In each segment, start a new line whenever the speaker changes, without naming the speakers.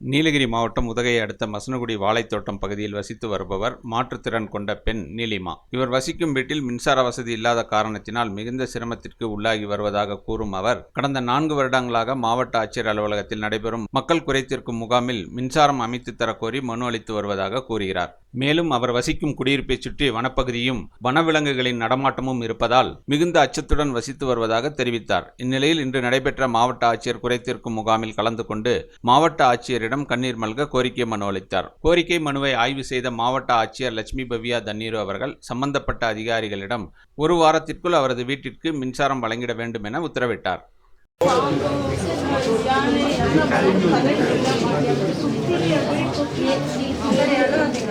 நீலகிரி மாவட்டம் உதகையை அடுத்த மசனகுடி வாழைத்தோட்டம் பகுதியில் வசித்து வருபவர் மாற்றுத்திறன் கொண்ட பெண் நீலிமா. இவர் வசிக்கும் வீட்டில் மின்சார வசதி இல்லாத காரணத்தினால் மிகுந்த சிரமத்திற்கு உள்ளாகி வருவதாக கூறும் அவர் கடந்த நான்கு வருடங்களாக மாவட்ட ஆட்சியர் அலுவலகத்தில் நடைபெறும் மக்கள் குறைத்திருக்கும் முகாமில் மின்சாரம் அமைத்து தரக்கோரி மனு அளித்து வருவதாக கூறுகிறார். மேலும் அவர் வசிக்கும் குடியிருப்பை சுற்றி வனப்பகுதியும் வனவிலங்குகளின் நடமாட்டமும் இருப்பதால் மிகுந்த அச்சத்துடன் வசித்து வருவதாக தெரிவித்தார். இந்நிலையில் இன்று நடைபெற்ற மாவட்ட ஆட்சியர் குறைத்திருக்கும் முகாமில் கலந்து கொண்டு மாவட்ட ஆட்சியரிடம் கண்ணீர் மல்க கோரிக்கை மனு அளித்தார். கோரிக்கை மனுவை ஆய்வு செய்த மாவட்ட ஆட்சியர் லட்சுமி பவ்யா தண்ணீரு அவர்கள் சம்பந்தப்பட்ட அதிகாரிகளிடம் ஒரு வாரத்திற்குள் அவரது வீட்டிற்கு மின்சாரம் வழங்கிட வேண்டும் என உத்தரவிட்டார்.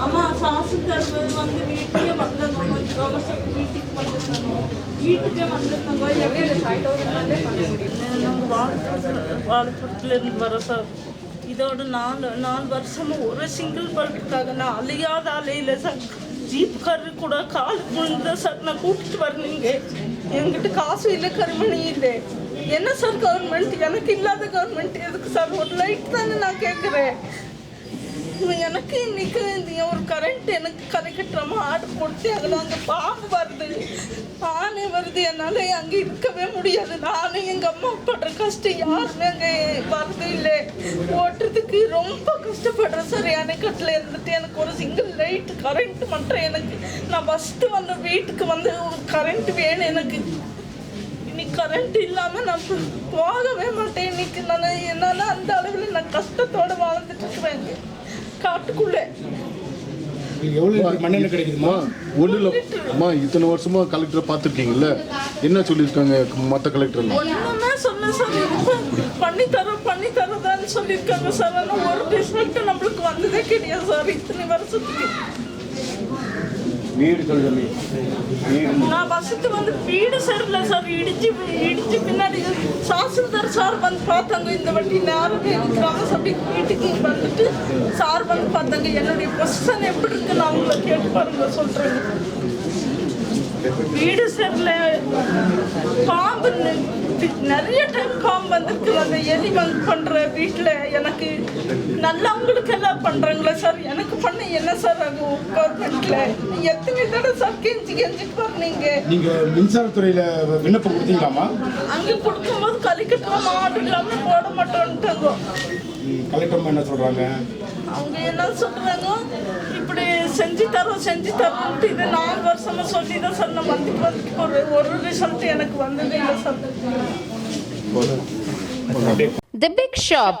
அம்மா சாசு தருவது வந்து வீட்டுக்கே வந்திருந்தோம் வீட்டுக்கு வந்திருந்தோம் வீட்டுக்கே வந்திருந்தோம் நாங்கள் வாழைப்படத்துல இருந்து வரோம் சார் இதோட நாலு நாலு வருஷமும் ஒரு சிங்கிள் பல்புக்காக நான் அழியாத அலையில சார் ஜீப்காரரு கூட கால் விழுந்த சார் நான் கூட்டிட்டு வரணுங்க என்கிட்ட காசு இல்லை கருமணி இல்லை என்ன சார் கவர்மெண்ட் எனக்கு இல்லாத கவர்மெண்ட் எதுக்கு சார்? ஒரு லைட் தானே நான் கேட்குறேன் எனக்கு இன்னைக்கு ஒரு கரண்ட் எனக்கு கரை கட்டுறமா ஆர்டர் அதில் அங்கே பாம்பு வருது. ஆணை வருது. என்னால் அங்கே இருக்கவே முடியாது. நானும் எங்கள் அம்மா படுற கஷ்டம் யாருமே அங்கே வரது இல்லை. ஓட்டுறதுக்கு ரொம்ப கஷ்டப்படுறேன் சார். அணைக்கட்டில் இருந்துட்டு எனக்கு ஒரு சிங்கிள் லைட் கரண்ட் மட்டும் எனக்கு. நான் ஃபஸ்ட்டு வந்த வீட்டுக்கு வந்து ஒரு கரண்ட் வேணும் எனக்கு. கரண்ட் இல்லாமல் நான் போகவே மாட்டேன். இன்னைக்கு நான் என்னால் அந்த அளவில் நான் கஷ்டத்தோட வாழ்ந்துட்டு இருக்கிறேன் காட்டுக்குள்ளே.
இத்தனை வருஷமா கலெக்டரை பார்த்துருக்கீங்கல்ல? என்ன சொல்லியிருக்காங்க மற்ற கலெக்டர்
ஒண்ணுமே சொல்ல சார். பண்ணி தரோம் பண்ணி தரதான்னு சொல்லியிருக்காங்க சார். ஆனால் ஒரு ரிசல்ட் நம்மளுக்கு வந்ததே கிடையாது சார். இத்தனை வருஷத்துக்கு.
வீடு சொல்லுங்க.
நான் பஸ்ஸுக்கு வந்து வீடு சரியில்ல சார் இடிச்சு இடிச்சு பின்னாடி சாசுந்தர் சார் வந்து பார்த்தாங்க. இந்த வாட்டி நேரமே கிராம சபை வீட்டுக்கு வந்துட்டு சார் வந்து பார்த்தாங்க. என்னுடைய பொசிஷன் எப்படி இருக்குன்னு அவங்கள கேட்டு பாருங்க சொல்றேன். வீடு சரியில்ல. பாம்பு நிறைய டைம் பாம்பு வந்திருக்கு. அந்த எலி வந்து பண்ற வீட்டில் எனக்கு நல்லவங்களுக்கு எல்லாம் பண்றாங்களா சார் என்ன சார் ஆகும் கவர்மெண்ட்ல எத்தனை தடவை சார் கெஞ்சி கெஞ்சிட்டு வரீங்க
நீங்க? மின்சாரத்துறையில விண்ணப்பம் கொடுத்தீங்களாமா
அங்கே கொடுக்கும்போது கலிக்கட்டுலாம் மாடு இல்லாமல் போட
கலெக்டர் என்ன சொல்றாங்க?
அவங்க என்ன சொல்றாங்க? இப்படி செஞ்சு தரோம் செஞ்சு தரோம்ட்டு இது நாலு வருஷமா சொல்லி தான் சார் நான் வந்துட்டு வந்துட்டு ஒரு ஒரு ரிசல்ட் எனக்கு வந்ததே இல்லை சார்.
The big shop